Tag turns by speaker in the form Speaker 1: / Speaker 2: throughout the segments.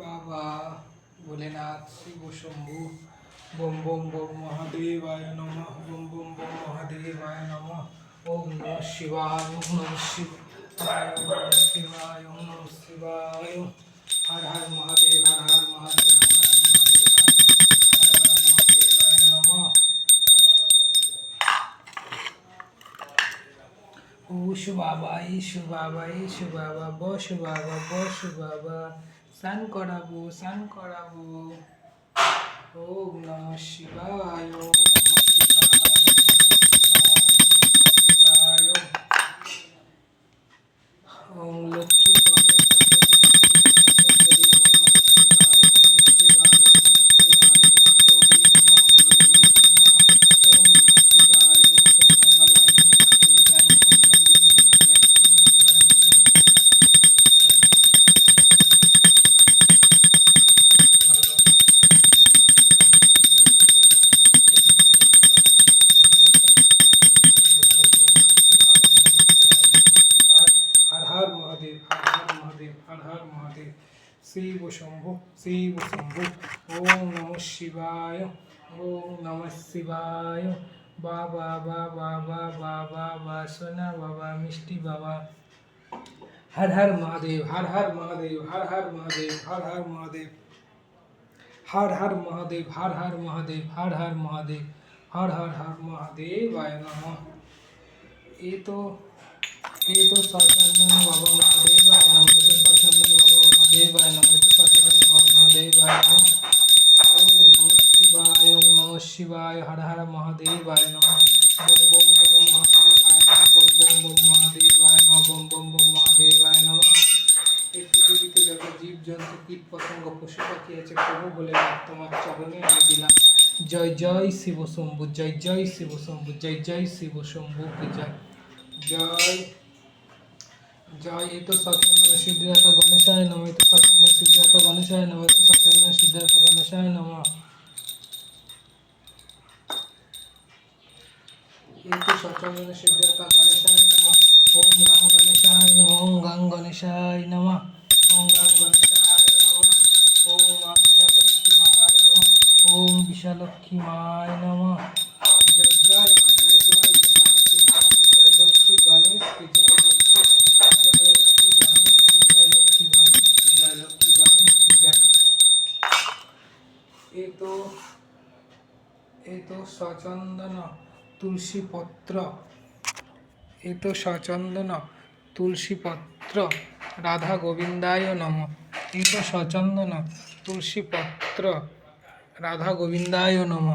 Speaker 1: বাবা ভোলেনাথ শিব শম্ভু বোম বোম বোম মহাদেবায় নম বোম বোম বোম মহাদেবায় নম ওম নম শিবায় ওম নম শিবায় ওম নম শিবায় ওম নম শিবায় হর হর মহাদেব হর হর মহাদেব ও বাবা ইসু বাবা ইসু বাবা বসু বাবা বসু বাবা স্নান করাবো স্নান করাবো ওম নম শিবায় ওম নম শিবায় ওম লক্ষ্মী शिवाय ओम नम शिवाय बाबा बाबा बाबा बाबा सोना बाबा मिष्टि बाबा हर हर महादेव हर हर महादेव हर हर महादेव हर हर महादेव हर हर महादेव हर हर महादेव हर हर महादेव हर हर हर महादेव आय नम ये तो ये तो सचंदन बाबा महादेव आय नम ये तो सचंदन बाबा महादेव आय नम ये तो सचंदन बाबा महादेव आय नम নম শিবায় ওম নম শিবায় হর হর মহাদেবায় নম বম বম বম মহাদেবায় নম বম বম বম মহাদেবায় নম বম বম বম মহাদেবায় নম এই পৃথিবীতে যত জীব জন্তু কীট পতঙ্গ পশু পাখি আছে প্রভু বলে তোমার চরণে আমি দিলাম জয় জয় শিব শম্ভু জয় জয় শিব শম্ভু জয় জয় শিব শম্ভু জয় জয় జాయితో సత్యన సిద్ధార్థ గణేశాయ నమైత సత్యన సిద్ధార్థ గణేశాయ నమైత సత్యన సిద్ధార్థ గణేశాయ నమ ఏతు సత్యన సిద్ధార్థ గణేశాయ నమ ఓం గం గణేశాయ నమ ఓం గం గణేశాయ నమ ఓం గం గణేశాయ నమ ఓం మా విశాలక్ష్మి మాయ నమ ఓం విశాలక్ష్మి మాయ నమ జయ జయ జయ జయ সচন্দন তুলসীপত্র এত সচন্দন তুলসীপত্র রাধা গোবিন্দায় নম এত সচন্দন তুলসীপত্র রাধা গোবিন্দায় নম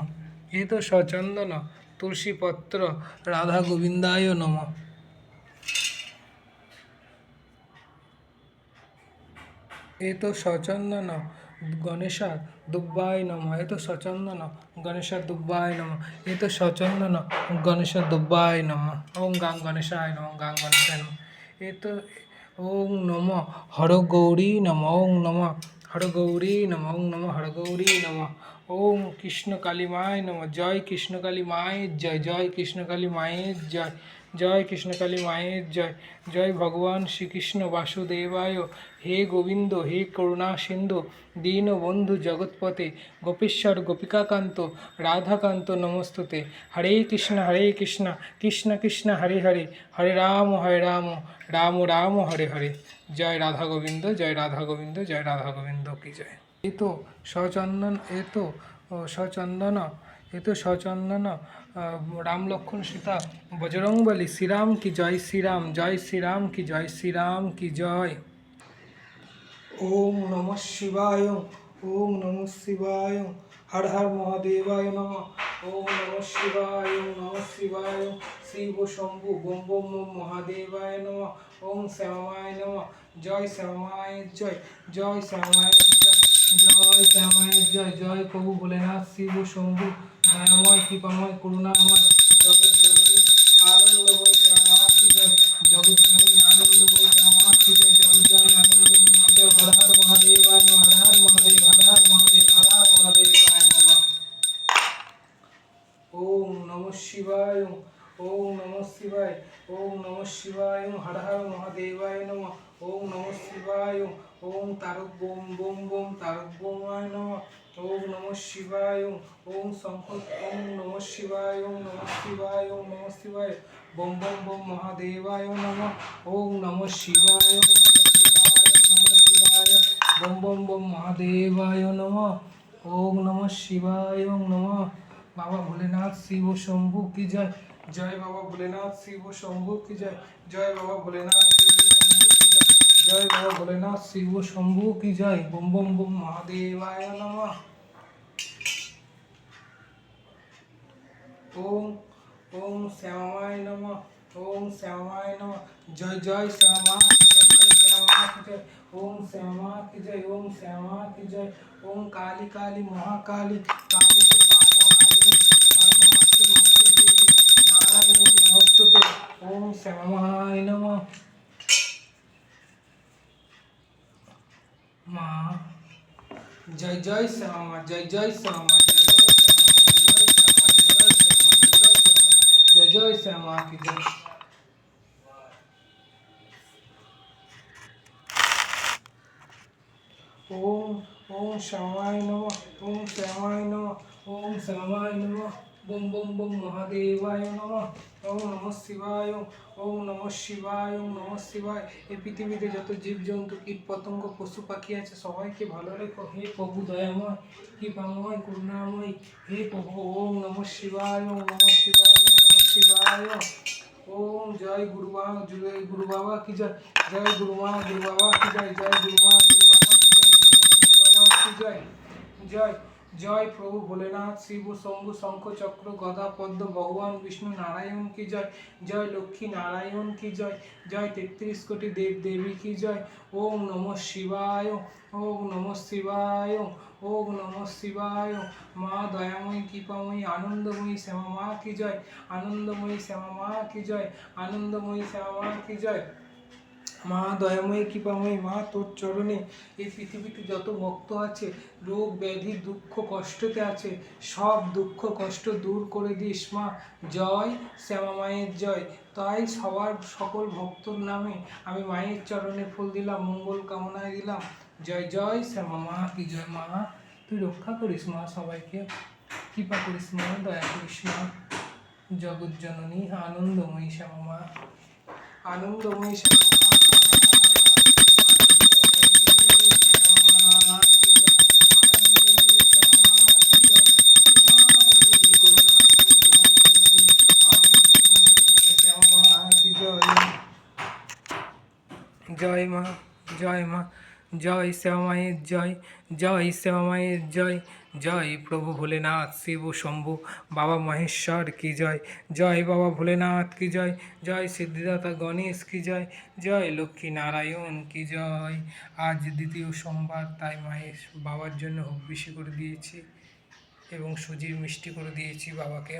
Speaker 1: এত সচন্দন তুলসীপত্র রাধা গোবিন্দায় নম এত সচন্দন গণেশা দুব্বাই নম এ তো স্বচন্দন গণেশা দুব্বাই নম এ তো স্বচন্দন গণেশা দুব্বাই নম ওং গাং গণেশায় নম গাং গণেশায় নম এ তো ওং নম হর গৌরী নম ওং নম হর গৌরী নম ওং নম হর গৌরী নম ওং কৃষ্ণ কালী মায় নম জয় কৃষ্ণ কালী মায় জয় জয় কৃষ্ণ কালী মায় জয় জয় কৃষ্ণকালী মায়ের জয় জয় ভগবান শ্রীকৃষ্ণ বাসুদেবায় হে গোবিন্দ হে করুণা সিন্ধু দীন বন্ধু জগৎপতে গোপেশ্বর গোপিকাকান্ত রাধাকান্ত নমস্তুতে হরে কৃষ্ণ হরে কৃষ্ণ কৃষ্ণ কৃষ্ণ হরে হরে হরে রাম হরে রাম রাম রাম হরে হরে জয় রাধা গোবিন্দ জয় রাধা গোবিন্দ জয় রাধা গোবিন্দ কি জয় এ তো সচন্দন এ তো সচন্দন হেতু সচন্দন রাম লক্ষ্মণ সীতা বজরং বলি শ্রীরাম কি জয় শ্রীরাম জয় শ্রীরাম কি জয় শ্রীরাম কি জয় ওম নম শিবায় ওম নম শিবায় হর হর মহাদেবায় নম ওম নম শিবায় নম শিবায় শিব শম্ভু বোম বোম মহাদেবায় নম ওম শ্যামায় নম জয় শ্যামায় জয় জয় শ্যামায় জয় জয় শ্যামায় জয় জয় প্রভু ভোলেনাথ শিব শম্ভু দয়াময় কৃপাময় করুণাময় জগৎ জননী আনন্দময় শ্যামা জয় জগৎ জননী আনন্দময় শ্যামা জয় জগৎ জননী আনন্দময় জয় হর হর মহাদেব হর মহাদেব মহাদেব ওম নম শিবায় ওম নম শিবায় ওম নম শিবায় হর হর মহাদেবায় নম ওম নম শিবায় ওম তারক বোম বোম বোম তারক বোমায় নম ওম নম শিবায় ওম শঙ্খ ওম নম শিবায় ওম নম শিবায় ওম নম শিবায় বোম বোম বোম মহাদেবায় নম ওম নম শিবায় নম শিবায় বোম বোম বোম মহাদেবায় নম ওম নম শিবায় নম বাবা ভোলেনাথ শিব শম্ভু কি জয় জয় বাবা ভোলেনাথ শিব শম্ভু কি জয় জয় বাবা ভোলেনাথ শিব শম্ভু কি জয় জয় বাবা ভোলেনাথ শিব শম্ভু কি জয় বোম বোম বোম মহাদেবায় নম ওম ওম শ্যামায় নম ওম শ্যামায় নম জয় জয় শ্যামা ওম শ্যামা কি জয় ওম শ্যামা কি জয় ওম কালী কালী মহাকালী কালী ఓం శ్రమాయ నమ మా జై జై శ్రమ జై జై శ్రమ జై జై శ్రమ की जय ओम ओम श्रमाय नम ओम श्रमाय नम ओम श्रमाय नम বুম বুম বুম মহাদেবায় নম ওম নম শিবায় ওম নম শিবায় ওম নম শিবায় এই পৃথিবীতে যত জীবজন্তু কীট পতঙ্গ পশু পাখি আছে সবাইকে ভালো রেখো হে প্রভু দয়াময় কৃপাময় করুণাময় হে প্রভু ওম নম শিবায় ওম নম শিবায় ওম নম শিবায় ওম জয় গুরু বাবা জয় গুরু বাবা কি জয় জয় গুরু মা গুরু বাবা কি জয় জয় গুরু মা গুরু বাবা কি জয় গুরু মা গুরু বাবা কি জয় জয় জয় প্রভু ভোলেনাথ শিব শম্ভু শঙ্খ চক্র গদা পদ্ম ভগবান বিষ্ণু নারায়ণ কি জয় জয় লক্ষ্মী নারায়ণ কি জয় জয় তেত্রিশ কোটি দেব দেবী কি জয় ওম নম শিবায় ওম নম শিবায় ওম নম শিবায় মা দয়াময়ী কৃপাময়ী আনন্দময়ী শ্যামা মা কি জয় আনন্দময়ী শ্যামা মা কি জয় আনন্দময়ী শ্যামা মা কি জয় মা দয়াময়ী কৃপাময়ী মা তোর চরণে এই পৃথিবীতে যত ভক্ত আছে রোগ ব্যাধি দুঃখ কষ্টতে আছে সব দুঃখ কষ্ট দূর করে দিস মা জয় শ্যামা মায়ের জয় তাই সবার সকল ভক্তর নামে আমি মায়ের চরণে ফুল দিলাম মঙ্গল কামনায় দিলাম জয় জয় শ্যামা মা কি জয় মা তুই রক্ষা করিস মা সবাইকে কৃপা করিস মা দয়া করিস মা জগৎজননী আনন্দময়ী শ্যামা মা আনন্দময়ী শ্যামা জয় মা জয় মা জয় শ্যামায়ের জয় জয় শ্যামায়ের জয় জয় প্রভু ভোলেনাথ শিব শম্ভু বাবা মহেশ্বর কি জয় জয় বাবা ভোলেনাথ কি জয় জয় সিদ্ধিদাতা গণেশ কি জয় জয় লক্ষ্মী নারায়ণ কি জয় আজ দ্বিতীয় সোমবার তাই মহেশ বাবার জন্য হোক বেশি করে দিয়েছি এবং সুজির মিষ্টি করে দিয়েছি বাবাকে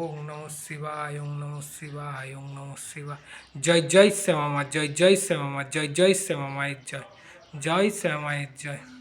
Speaker 1: ওং নম শিবায় ওং নম শিবায় ওং নম শিবা জয় জয় শ্যামা জয় জয় শ্যামা জয় জয় শ্যামা মায়ের জয় জয় শ্যামায়ের জয়